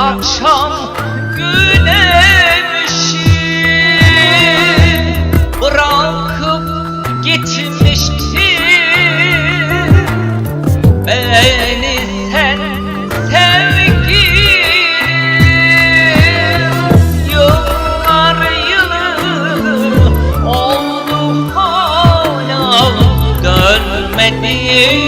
akşam güneşi bırakıp gitmişti. Beni sen sevgilim yıllar yılı oldu hala dönmedin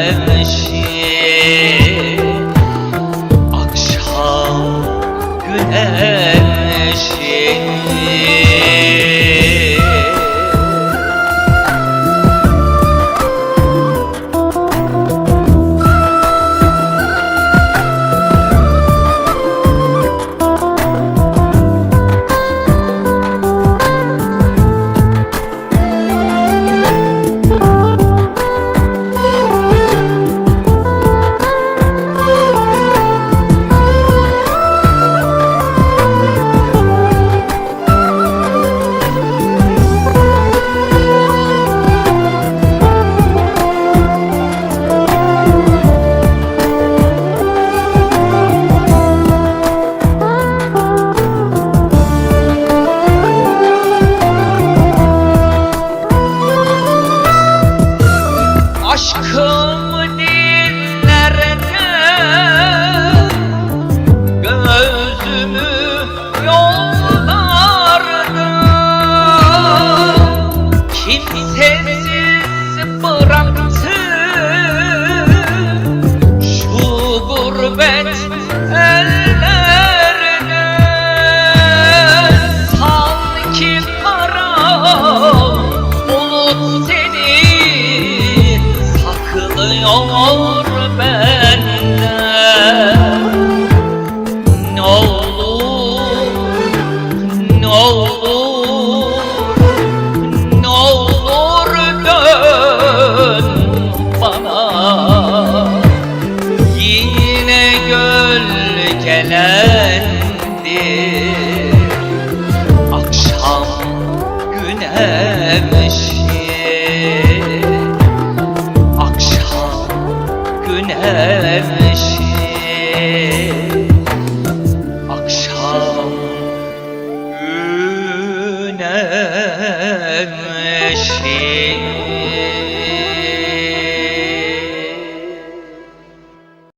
güneşi Akşam güneşi Kara bulut seni saklıyor güneşi Akşam güneşi. Akşam güneşi.